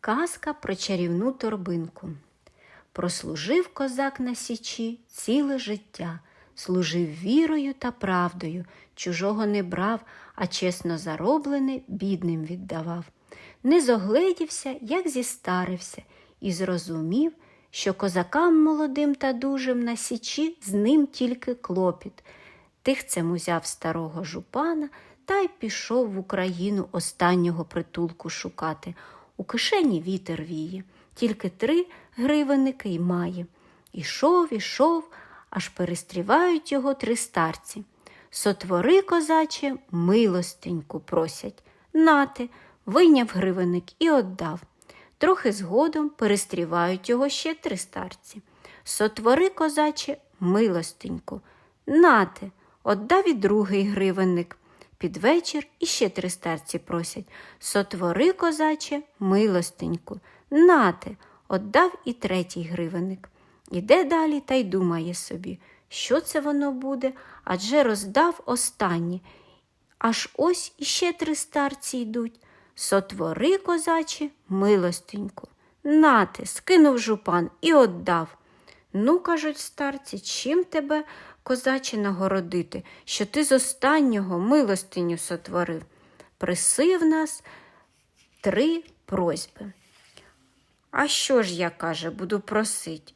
Казка про чарівну торбинку. Прослужив козак на січі ціле життя, служив вірою та правдою, чужого не брав, а чесно зароблене бідним віддавав. Не зогледівся, як зістарився, і зрозумів, що козакам молодим та дужим на січі з ним тільки клопіт. Тихцем узяв старого жупана та й пішов в Україну останнього притулку шукати. У кишені вітер віє, тільки три гривенники й має. Ішов, ішов, аж перестрівають його три старці. Сотвори, козаче, милостеньку просять. Нате, вийняв гривенник і отдав. Трохи згодом перестрівають його ще три старці. Сотвори, козаче, милостеньку. Нате, отдав і другий гривенник. Під вечір іще три старці просять Сотвори, козаче, милостеньку. Нате, отдав і третій гривенник. Іде далі та й думає собі, що це воно буде, адже роздав останнє. Аж ось іще три старці йдуть. Сотвори, козаче, милостеньку. Нате, скинув жупан і отдав. Ну, кажуть старці, чим тебе, козаче, нагородити, що ти з останнього милостиню сотворив? Присив нас три просьби. А що ж я, каже, буду просить?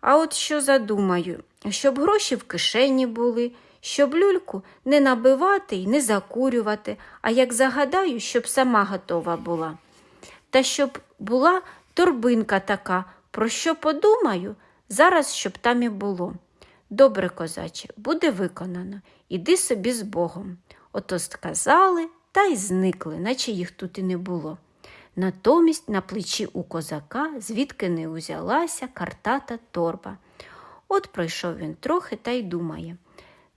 А от що задумаю, щоб гроші в кишені були, щоб люльку не набивати і не закурювати, а як загадаю, щоб сама готова була. Та щоб була торбинка така, про що подумаю, зараз щоб там і було. Добре, козаче, буде виконано, іди собі з Богом. Ото сказали та й зникли, наче їх тут і не було. Натомість на плечі у козака, звідки не узялася картата торба. От пройшов він трохи та й думає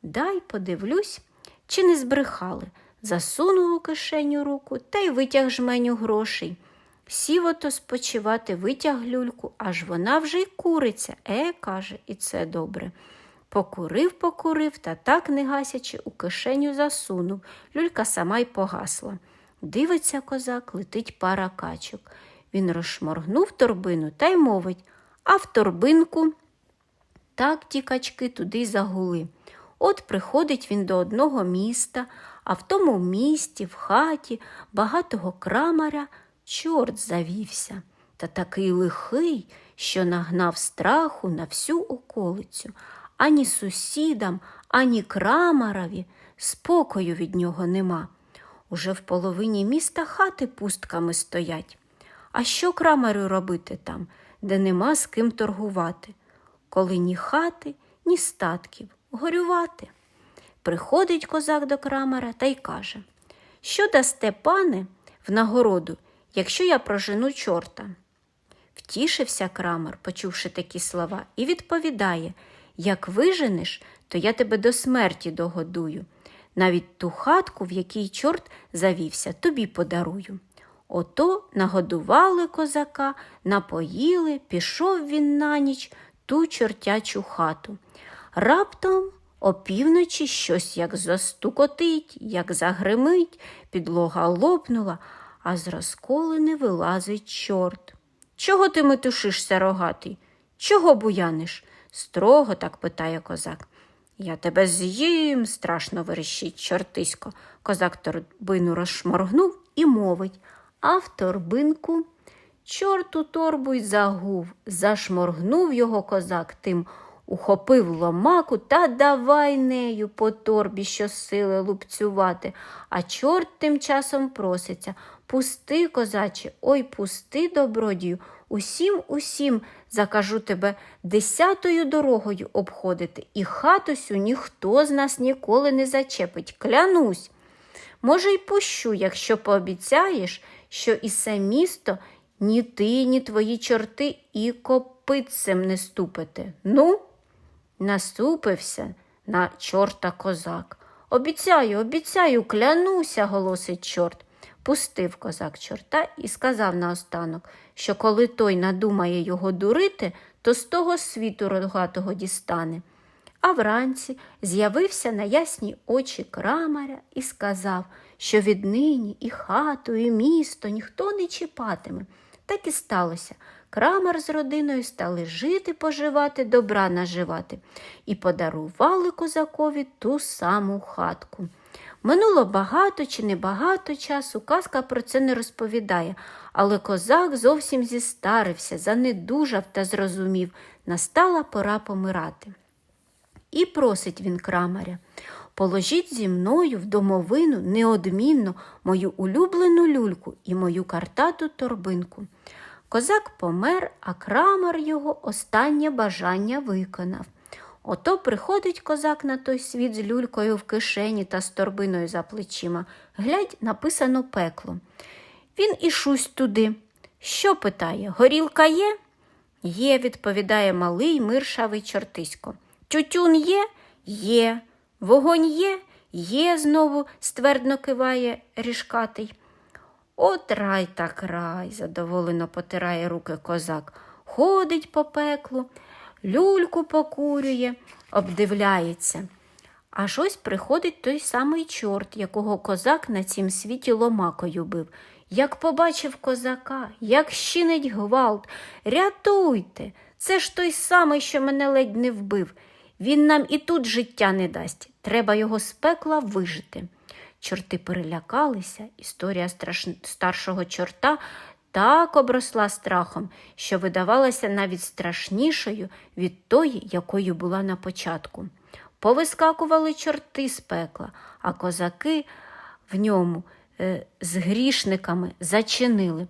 дай подивлюсь, чи не збрехали. Засунув у кишеню руку та й витяг жменю грошей. Сів ото спочивати, витяг люльку, аж вона вже й куриться. Е, каже, і це добре. Покурив, покурив та так, не гасячи, у кишеню засунув. Люлька сама й погасла. Дивиться козак, летить пара качок. Він розшморгнув торбину та й мовить, а в торбинку так ті качки туди загули. От приходить він до одного міста, а в тому місті, в хаті, багатого крамаря чорт завівся, та такий лихий, що нагнав страху на всю околицю. Ані сусідам, ані крамарові спокою від нього нема. Уже в половині міста хати пустками стоять. А що крамарю робити там, де нема з ким торгувати? Коли ні хати, ні статків, горювати. Приходить козак до крамара та й каже, що дасте, пане, в нагороду, якщо я прожену чорта. Втішився крамар, почувши такі слова, і відповідає як виженеш, то я тебе до смерті догодую. Навіть ту хатку, в якій чорт завівся, тобі подарую. Ото нагодували козака, напоїли, пішов він на ніч ту чортячу хату. Раптом опівночі щось як застукотить, як загримить, підлога лопнула, а з розколини вилазить чорт. Чого ти метушишся, рогатий? Чого буяниш? Строго так питає козак. Я тебе з'їм, страшно верещить чортисько. Козак торбину розшморгнув і мовить, а в торбинку чорту торбу й загув, зашморгнув його козак тим, ухопив ломаку та давай нею по торбі щосили лупцювати, а чорт тим часом проситься. Пусти, козаче, ой, пусти, добродію, усім, усім закажу тебе десятою дорогою обходити, і хатусю ніхто з нас ніколи не зачепить, клянусь. Може, й пущу, якщо пообіцяєш, що і все місто ні ти, ні твої чорти і копитцем не ступите. Ну, наступився на чорта козак. Обіцяю, обіцяю, клянуся, голосить чорт. Пустив козак чорта і сказав наостанок, що коли той надумає його дурити, то з того світу рогатого дістане. А вранці з'явився на ясні очі крамаря і сказав, що віднині і хату, і місто ніхто не чіпатиме. Так і сталося. Крамар з родиною стали жити, поживати, добра наживати і подарували козакові ту саму хатку. Минуло багато чи небагато часу, казка про це не розповідає, але козак зовсім зістарився, занедужав та зрозумів, настала пора помирати. І просить він крамаря. Положіть зі мною в домовину неодмінно мою улюблену люльку і мою картату торбинку. Козак помер, а крамар його останнє бажання виконав. Ото приходить козак на той світ з люлькою в кишені та з торбиною за плечима. Глядь, написано пекло. Він і шусь туди. Що питає? Горілка є? Є, відповідає малий миршавий чортисько. Тютюн є? Є. Вогонь є? Є, знову ствердно киває ріжкатий. От рай так рай, задоволено потирає руки козак. Ходить по пеклу, люльку покурює, обдивляється. Аж ось приходить той самий чорт, якого козак на цім світі ломакою бив. Як побачив козака, як щинить гвалт, рятуйте, це ж той самий, що мене ледь не вбив. Він нам і тут життя не дасть. Треба його з пекла вижити. Чорти перелякалися, історія страш... старшого чорта так обросла страхом, що видавалася навіть страшнішою від тої, якою була на початку. Повискакували чорти з пекла, а козаки в ньому е, з грішниками зачинили.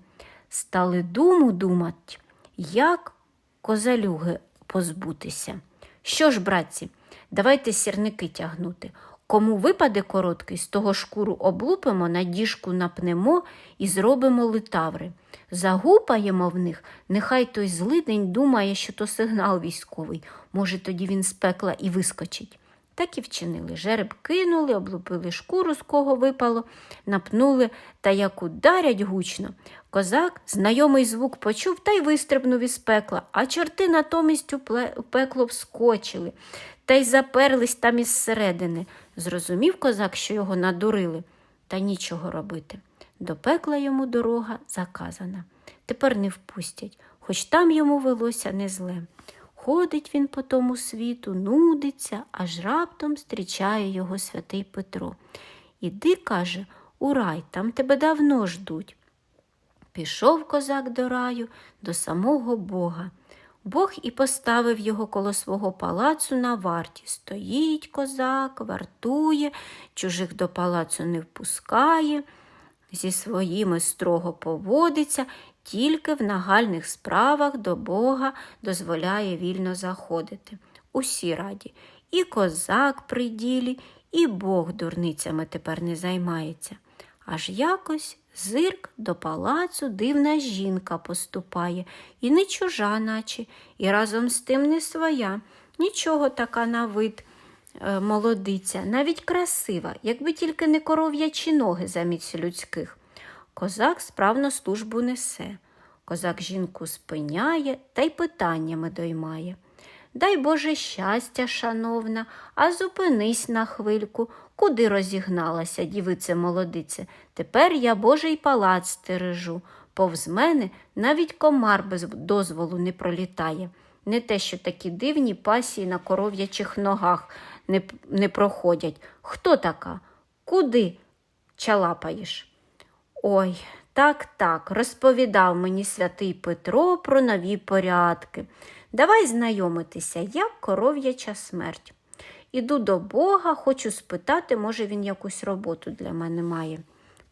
Стали думу думати, як козалюги позбутися. Що ж, братці, давайте сірники тягнути. Кому випаде короткий, з того шкуру облупимо, на діжку напнемо і зробимо литаври. Загупаємо в них, нехай той злидень думає, що то сигнал військовий. Може, тоді він з пекла і вискочить. Так і вчинили. Жереб кинули, облупили шкуру, з кого випало, напнули та як ударять гучно. Козак знайомий звук почув та й вистрибнув із пекла, а чорти натомість у пекло вскочили та й заперлись там із середини. Зрозумів козак, що його надурили, та нічого робити. До пекла йому дорога заказана. Тепер не впустять, хоч там йому велося не зле. Ходить він по тому світу, нудиться, аж раптом зустрічає його святий Петро. Іди, каже, у рай, там тебе давно ждуть. Пішов козак до раю, до самого Бога. Бог і поставив його коло свого палацу на варті. Стоїть козак, вартує, чужих до палацу не впускає, зі своїми строго поводиться, тільки в нагальних справах до Бога дозволяє вільно заходити. Усі раді. І козак при ділі, і Бог дурницями тепер не займається. Аж якось зирк до палацу дивна жінка поступає, і не чужа, наче, і разом з тим не своя. Нічого така на вид е, молодиця, навіть красива, якби тільки не коров'ячі ноги замість людських. Козак справно службу несе. Козак жінку спиняє та й питаннями доймає. Дай Боже щастя, шановна, а зупинись на хвильку, куди розігналася, дівице молодице. Тепер я Божий палац стережу. Повз мене навіть комар без дозволу не пролітає. Не те, що такі дивні пасії на коров'ячих ногах не, не проходять. Хто така? Куди чалапаєш? Ой, так, так, розповідав мені святий Петро про нові порядки. Давай знайомитися, як коров'яча смерть. Іду до Бога, хочу спитати, може, він якусь роботу для мене має.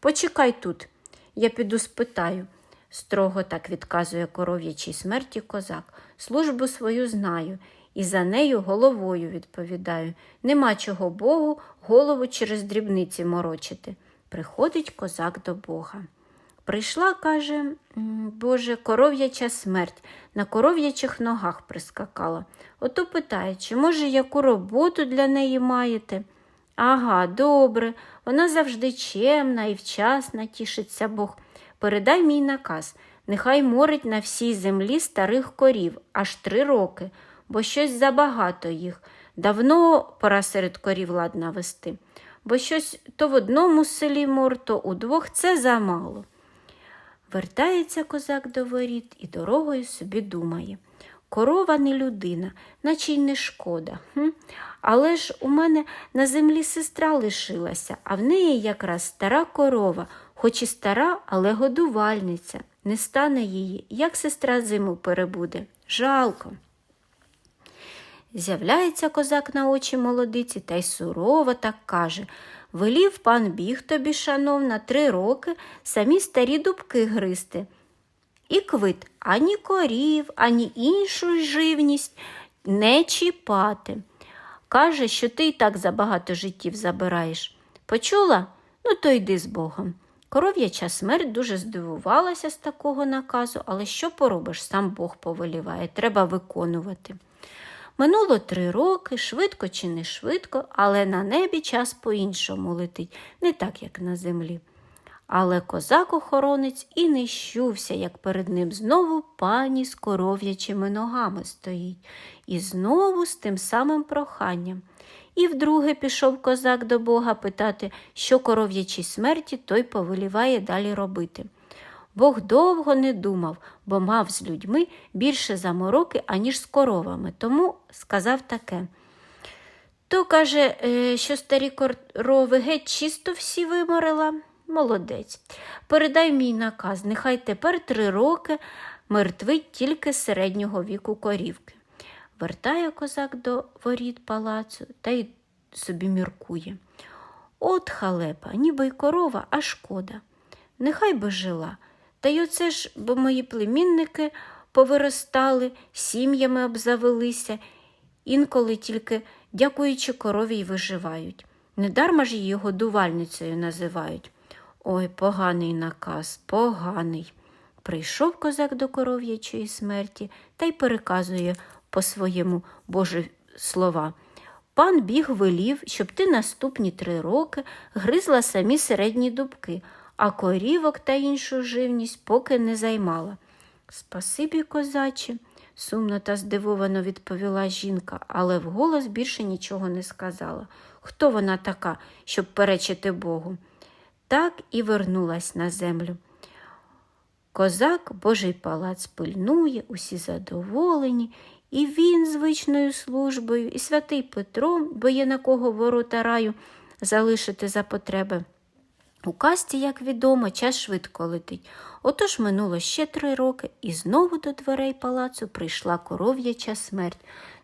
Почекай тут, я піду спитаю, строго так відказує коров'ячій смерті козак. Службу свою знаю і за нею головою відповідаю. Нема чого Богу голову через дрібниці морочити. Приходить козак до Бога. Прийшла, каже, Боже, коров'яча смерть, на коров'ячих ногах прискакала. Ото питає, чи, може, яку роботу для неї маєте? Ага, добре, вона завжди чемна і вчасна, тішиться Бог. Передай мій наказ. Нехай морить на всій землі старих корів аж три роки, бо щось забагато їх. Давно пора серед корів ладна вести, бо щось то в одному селі мор, то у двох це замало. Вертається козак до воріт і дорогою собі думає. Корова не людина, наче й не шкода. Хм? Але ж у мене на землі сестра лишилася, а в неї якраз стара корова, хоч і стара, але годувальниця. Не стане її, як сестра зиму перебуде. Жалко. З'являється козак на очі молодиці та й сурово так каже Велів пан біг тобі, шановна, три роки самі старі дубки гристи. І квит ані корів, ані іншу живність не чіпати. Каже, що ти й так забагато життів забираєш. Почула? Ну, то йди з Богом. Коров'яча смерть дуже здивувалася з такого наказу, але що поробиш, сам Бог повеліває, треба виконувати. Минуло три роки, швидко чи не швидко, але на небі час по-іншому летить, не так, як на землі. Але козак-охоронець і не щувся, як перед ним знову пані з коров'ячими ногами стоїть, і знову з тим самим проханням. І вдруге пішов козак до Бога питати, що коров'ячій смерті той повеліває далі робити. Бог довго не думав, бо мав з людьми більше замороки, аніж з коровами, тому сказав таке. То каже, е, що старі корови геть чисто всі виморила. Молодець. Передай мій наказ, нехай тепер три роки мертвить тільки середнього віку корівки. Вертає козак до воріт палацу та й собі міркує. От халепа, ніби й корова, а шкода. Нехай би жила. Та й оце ж, бо мої племінники повиростали, сім'ями обзавелися, інколи тільки, дякуючи корові, й виживають. Недарма ж її годувальницею називають. Ой, поганий наказ, поганий. Прийшов козак до коров'ячої смерті та й переказує по своєму Божі слова. Пан біг велів, щоб ти наступні три роки гризла самі середні дубки, а корівок та іншу живність поки не займала. Спасибі, козаче, сумно та здивовано відповіла жінка, але вголос більше нічого не сказала. Хто вона така, щоб перечити Богу? Так і вернулась на землю. Козак Божий палац пильнує, усі задоволені, і він звичною службою, і святий Петро, бо є на кого ворота раю залишити за потреби. У касті, як відомо, час швидко летить. Отож минуло ще три роки, і знову до дверей палацу прийшла коров'яча смерть,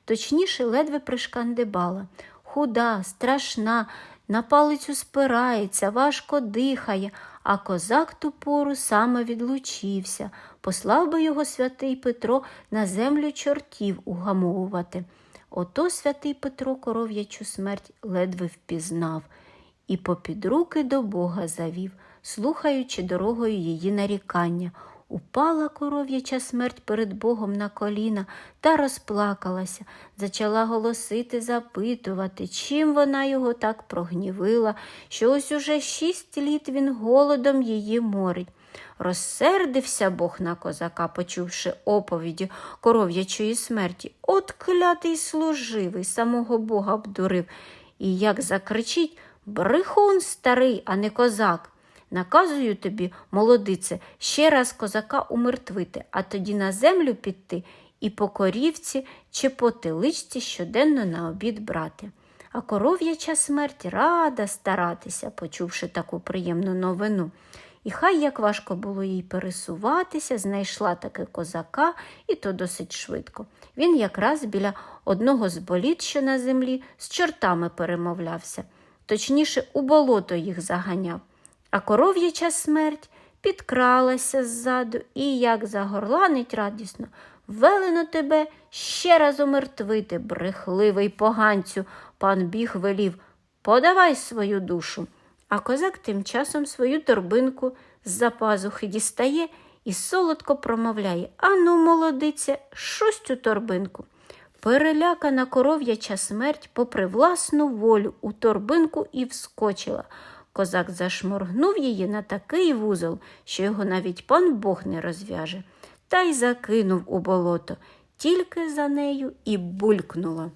точніше, ледве пришкандибала. Худа, страшна, на палицю спирається, важко дихає, а козак ту пору саме відлучився, послав би його святий Петро на землю чортів угамовувати. Ото святий Петро коров'ячу смерть ледве впізнав і попід руки до Бога завів, слухаючи дорогою її нарікання. Упала коров'яча смерть перед Богом на коліна та розплакалася, зачала голосити, запитувати, чим вона його так прогнівила, що ось уже шість літ він голодом її морить. Розсердився Бог на козака, почувши оповіді коров'ячої смерті. От клятий служивий, самого Бога обдурив. І як закричить Брехун старий, а не козак. Наказую тобі, молодице, ще раз козака умертвити, а тоді на землю піти і по корівці чи по теличці щоденно на обід брати. А коров'яча смерть рада старатися, почувши таку приємну новину. І хай як важко було їй пересуватися, знайшла таки козака, і то досить швидко. Він якраз біля одного з боліт, що на землі, з чортами перемовлявся, точніше, у болото їх заганяв. А коров'яча смерть підкралася ззаду і, як загорланить радісно, велено тебе ще раз умертвити, брехливий поганцю, пан біг велів, подавай свою душу. А козак тим часом свою торбинку з-за пазухи дістає і солодко промовляє Ану, молодиця, шусь цю торбинку. Перелякана коров'яча смерть, попри власну волю, у торбинку і вскочила. Козак зашморгнув її на такий вузол, що його навіть пан Бог не розв'яже, та й закинув у болото, тільки за нею і булькнуло.